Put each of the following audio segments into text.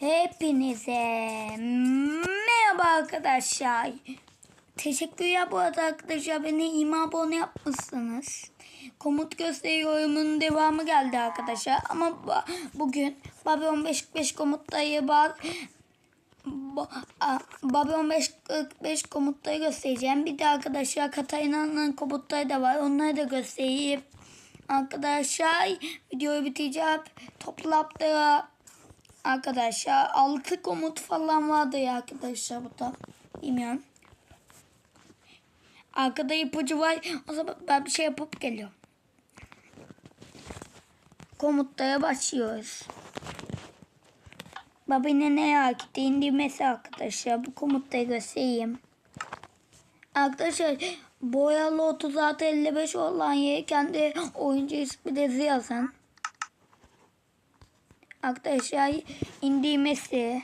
Hepinize merhaba arkadaşlar. Teşekkürler bu arada arkadaşlar beni ima abone yapmışsınız. Komut gösteriyorumun devamı geldi arkadaşlar. Ama bu- bugün Babylon 545 komutları var. Babylon 545 komutları göstereceğim. Bir de arkadaşlar Katarina'nın komutları da var. Onları da göstereyim. Arkadaşlar videoyu bitireceğim. Toplamda Arkadaşlar 6 komut falan vardı ya arkadaşlar burada. Bilmiyorum. Arkada ipucu var. O zaman ben bir şey yapıp geliyorum. Komutlara başlıyoruz. Babine ne hareketi indirmesi arkadaşlar. Bu komutları göstereyim. Arkadaşlar boyalı 36 55 olan yere kendi oyuncu isminizi yazın. Arkadaşlar indirmesi.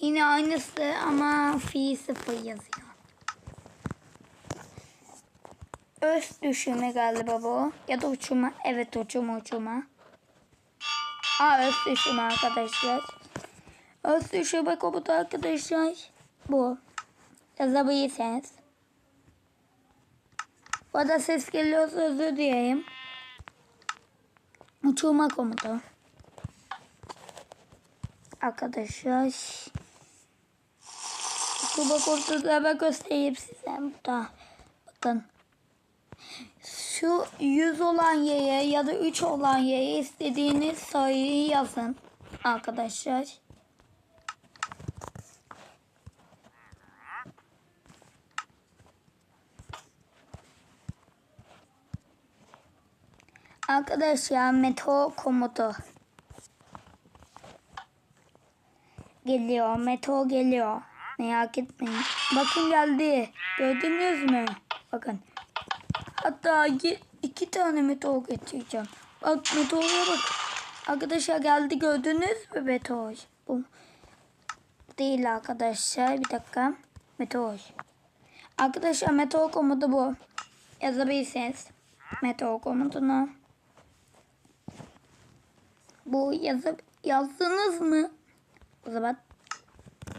Yine aynısı ama fi sıfır yazıyor. Öz düşürme galiba bu. Ya da uçurma. Evet uçurma uçurma. Aa öz düşürme arkadaşlar. Öz düşürme komutu arkadaşlar. Bu. Yazabilirsiniz. Bu arada ses geliyorsa özür dileyim. Uçurma komutu. Arkadaşlar. Uçurma da ben göstereyim size. Burada. Bakın. Şu 100 olan yere ya da 3 olan yere istediğiniz sayıyı yazın. Arkadaşlar. Arkadaşlar meteor komutu. Geliyor. Meteor geliyor. Merak etmeyin. Bakın geldi. Gördünüz mü? Bakın. Hatta iki, iki tane meteor getireceğim. Bak meteora bak. Arkadaşlar geldi gördünüz mü meteor? Bu değil arkadaşlar. Bir dakika. Meteor. Arkadaşlar meteor komutu bu. Yazabilirsiniz. Meteor komutunu. Bu yazıp yazdınız mı? O zaman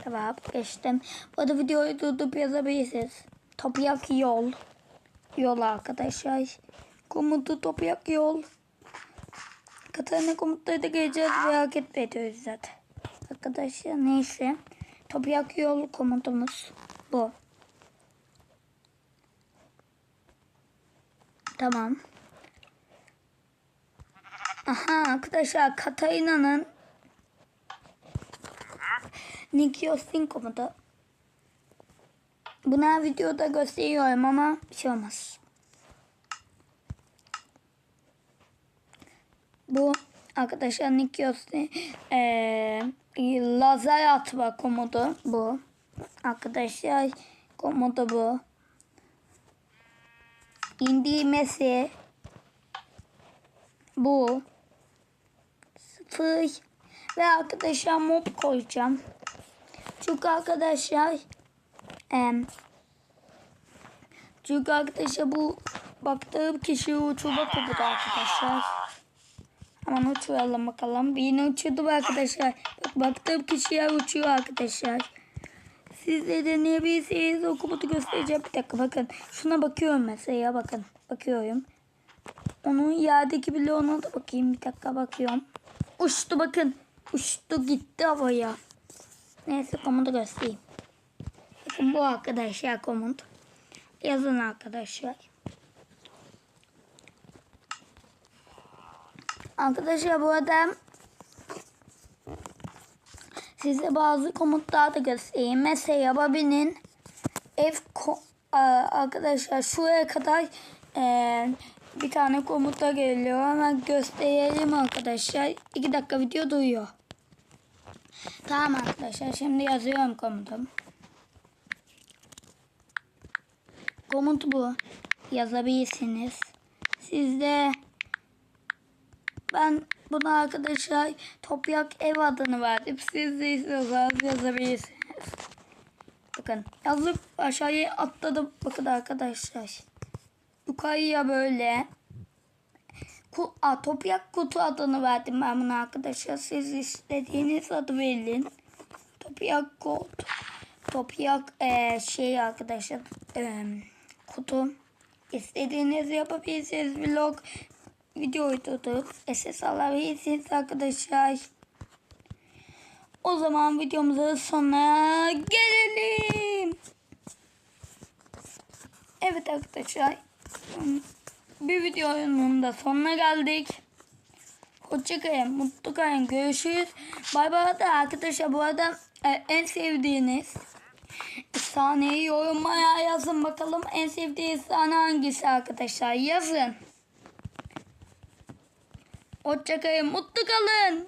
tamam geçtim. Bu arada videoyu durdurup yazabilirsiniz. Toprak yol. Yol arkadaşlar. Komutu toprak yol. Katarina komutları da geleceğiz merak etmeyin zaten. Arkadaşlar neyse. Toprak yol komutumuz bu. Tamam. Aha arkadaşlar Katarina'nın Nikios'in komutu. Buna videoda gösteriyorum ama bir şey olmaz. Bu arkadaşlar Nikios'in eee lazer atma komutu bu. Arkadaşlar komutu bu. İndirmesi bu sıfır ve arkadaşlar mob koyacağım. Çünkü arkadaşlar em, çünkü arkadaşlar bu baktığım kişi uçurma komutu arkadaşlar. Hemen uçuralım bakalım. Yine uçurdu arkadaşlar. Bak, baktığım kişiye uçuyor arkadaşlar. Siz de deneyebilirsiniz. O komutu göstereceğim. Bir dakika bakın. Şuna bakıyorum mesela. Bakın. Bakıyorum. Onun yerdeki bloğuna da bakayım. Bir dakika bakıyorum. Uçtu bakın. Uçtu gitti havaya. Neyse komutu göstereyim. Bakın bu arkadaşlar komut. Yazın arkadaşlar. Arkadaşlar bu arada size bazı komutlar da göstereyim. Mesela Bobby'nin Aa, arkadaşlar şuraya kadar eee, bir tane komutla geliyor. Hemen gösterelim arkadaşlar. 2 dakika video duyuyor. Tamam arkadaşlar şimdi yazıyorum komutum. Komut bu. Yazabilirsiniz. Sizde ben buna arkadaşlar toprak ev adını verdim. Siz de istiyorsanız yazabilirsiniz. Bakın yazıp aşağıya atladım. Bakın arkadaşlar. Yukarıya böyle ku, a, Kutu adını verdim ben buna arkadaşlar. Siz istediğiniz adı verin. Toprak Kutu. Toprak e, şey arkadaşlar e, kutu. İstediğiniz yapabilirsiniz. Vlog videoyu tutup SS alabilirsiniz arkadaşlar. O zaman videomuzun sonuna gelelim. Evet arkadaşlar. Bir videonun da sonuna geldik. Hoşçakalın, mutlu kalın, görüşürüz. Bay bay da arkadaşlar bu arada e, en sevdiğiniz sahneyi yorumlara yazın bakalım. En sevdiğiniz sahne hangisi arkadaşlar yazın. Hoşçakalın, mutlu kalın.